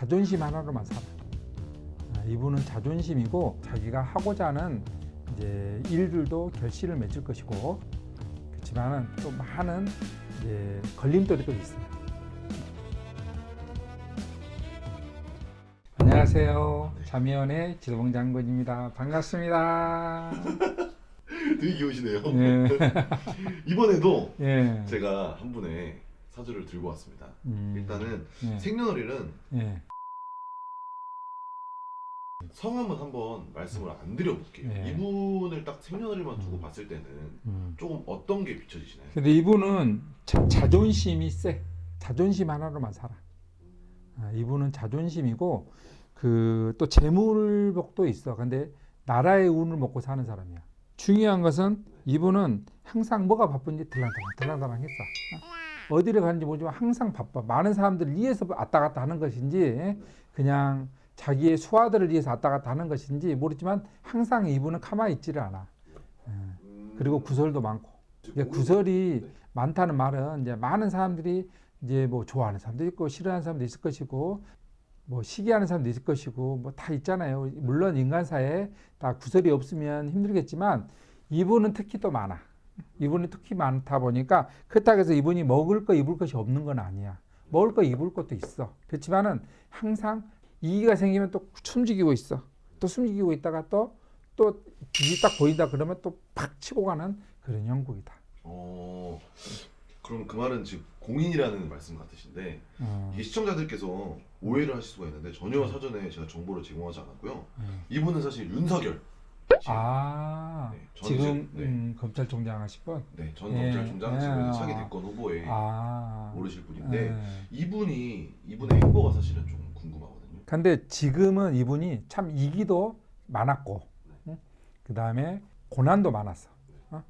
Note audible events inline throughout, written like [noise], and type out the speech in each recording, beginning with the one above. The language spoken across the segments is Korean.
자존심 하나로만 살아. 아, 이분은 자존심이고 자기가 하고자 하는 이제 일들도 결실을 맺을 것이고 그렇지만은 또 많은 이제 걸림돌이 또 있어요. 안녕하세요. 자미연의 지도봉 장군입니다. 반갑습니다. [laughs] 되게 귀여우시네요. 예. [laughs] 이번에도 예. 제가 한 분의 사주를 들고 왔습니다. 음, 일단은 예. 생년월일은 예. 성함은 한번 말씀을 안 드려볼게요. 예. 이분을 딱 생년월일만 두고 음. 봤을 때는 음. 조금 어떤 게 비춰지시나요? 근데 이분은 자, 자존심이 세. 자존심 하나로만 살아. 아, 이분은 자존심이고 그 또 재물복도 있어. 근데 나라의 운을 먹고 사는 사람이야. 중요한 것은 이분은 항상 뭐가 바쁜지 들랑들랑 들랑들랑 했어. 어? 어디를 가는지 모르지만 항상 바빠. 많은 사람들을 위해서 왔다 갔다 하는 것인지 그냥 자기의 수하들을 위해서 왔다 갔다 하는 것인지 모르지만 항상 이분은 가만히 있지를 않아. 예. 음, 그리고 구설도 많고. 이게 구설이 많다는 말은 이제 많은 사람들이 이제 뭐 좋아하는 사람도 있고 싫어하는 사람도 있을 것이고 뭐 시기하는 사람도 있을 것이고 뭐 다 있잖아요. 물론 인간사에 다 구설이 없으면 힘들겠지만 이분은 특히 또 많아. 이분이 특히 많다 보니까 그렇다고 해서 이분이 먹을 거 입을 것이 없는 건 아니야. 먹을 거 입을 것도 있어. 그렇지만은 항상 이기가 생기면 또 숨지기고 있어. 또 숨지기고 있다가 또또 빛이 딱 보인다 그러면 또 팍 치고 가는 그런 형국이다. 어, 그럼 그 말은 지금 공인이라는 말씀 같으신데 어, 이게 시청자들께서 오해를 하실 수가 있는데 전혀 사전에 제가 정보를 제공하지 않았고요. 음. 이분은 사실 윤석열. 아 네, 지금 이제- 네. 음, 검찰총장 하실 분? 네, 전 예, 검찰총장 예, 지금 아. 차기 대권 후보에 아 오르실 분인데 예. 이분이 이분의 행보가 사실은 좀 궁금하거든요. 근데 지금은 이분이 참 이기도 많았고, 그 다음에 고난도 많았어. 어?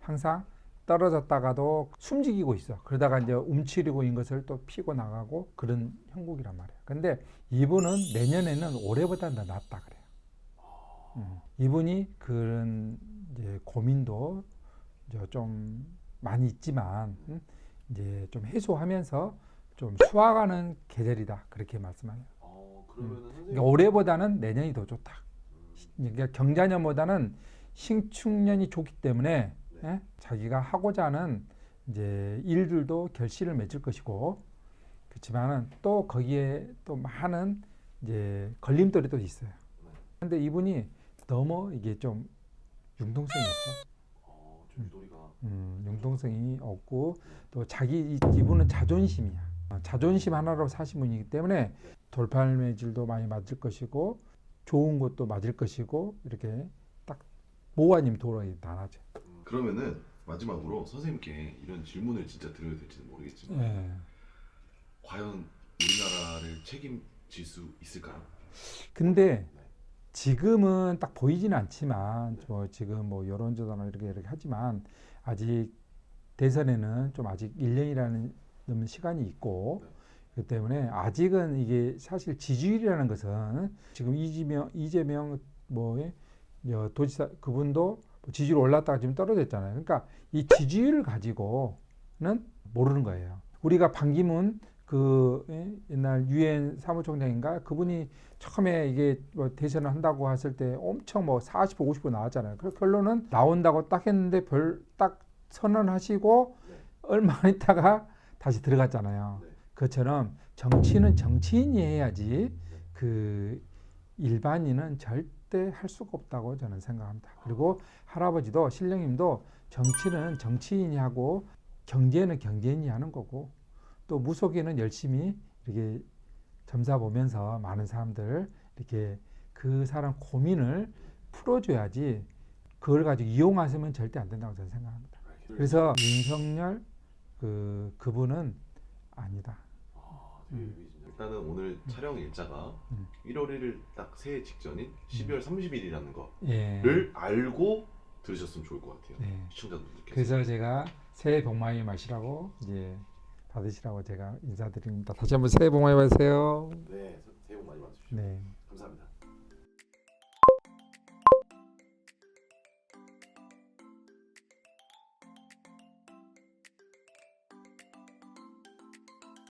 항상 떨어졌다가도 숨지기고 있어. 그러다가 이제 움츠리고 있는 것을 또 피고 나가고 그런 형국이란 말이야. 근데 이분은 내년에는 올해보다 더 낫다 그래요. 음. 이분이 그런 이제 고민도 이제 좀 많이 있지만 음? 이제 좀 해소하면서 좀 수화가는 계절이다 그렇게 말씀하네요. 어, 그러니까 올해보다는 내년이 더 좋다. 그러니까 경자년보다는 신축년이 좋기 때문에 예? 자기가 하고자 하는 이제 일들도 결실을 맺을 것이고 그렇지만은 또 거기에 또 많은 이제 걸림돌이 또 있어요. 근데 이분이 너무 이게 좀 융통성이 없어. 어, 줄도리가 음, 융통성이 없고 또 자기 이- 이분은 자존심이야. 어, 자존심 하나로 사신 분이기 때문에 돌팔매질도 많이 맞을 것이고 좋은 것도 맞을 것이고 이렇게 딱 모아님 돌아이 나눠져. 그러면은 마지막으로 선생님께 이런 질문을 진짜 드려야 될지는 모르겠지만 예. 과연 우리나라를 책임질 수 있을까요? 근데 지금은 딱 보이지는 않지만 뭐 지금 뭐 여론조사나 이렇게 이렇게 하지만 아직 대선에는 좀 아직 1년이라는 넘는 시간이 있고 그 때문에 아직은 이게 사실 지지율이라는 것은 지금 이재명 이재명 뭐 예, 여 도지사 그분도 뭐 지지율 올랐다가 지금 떨어졌잖아요. 그러니까 이 지지율을 가지고는 모르는 거예요. 우리가 반기문 그 예, 옛날 유엔 사무총장인가 그분이 처음에 이게 뭐 대선을 한다고 했을 때 엄청 뭐 40%, 50% 나왔잖아요. 그 결론은 나온다고 딱 했는데 별 딱 선언하시고 네. 얼마 안 있다가 다시 들어갔잖아요. 네. 그처럼 정치는 정치인이 해야지 그 일반인은 절대 할 수가 없다고 저는 생각합니다. 그리고 할아버지도 신령님도 정치는 정치인이 하고 경제는 경제인이 하는 거고 또 무속인은 열심히 이렇게 점사 보면서 많은 사람들 이렇게 그 사람 고민을 풀어줘야지 그걸 가지고 이용하시면 절대 안 된다고 저는 생각합니다. 그래서 윤석열 그 그분은 아니다. 아, 의미진다. 일단은 오늘 촬영 일자가 음. 1월 1일 딱 새해 직전인 12월 30일이라는 예. 거를 알고 들으셨으면 좋을 것 같아요. 네. 시청자분들께서. 그래서 제가 새해 복 많이 마시라고 이제 받으시라고 제가 인사드립니다. 다시 한번 새해 복 많이 받으세요. 네, 새해 복 많이 받으십시오. 네. 감사합니다.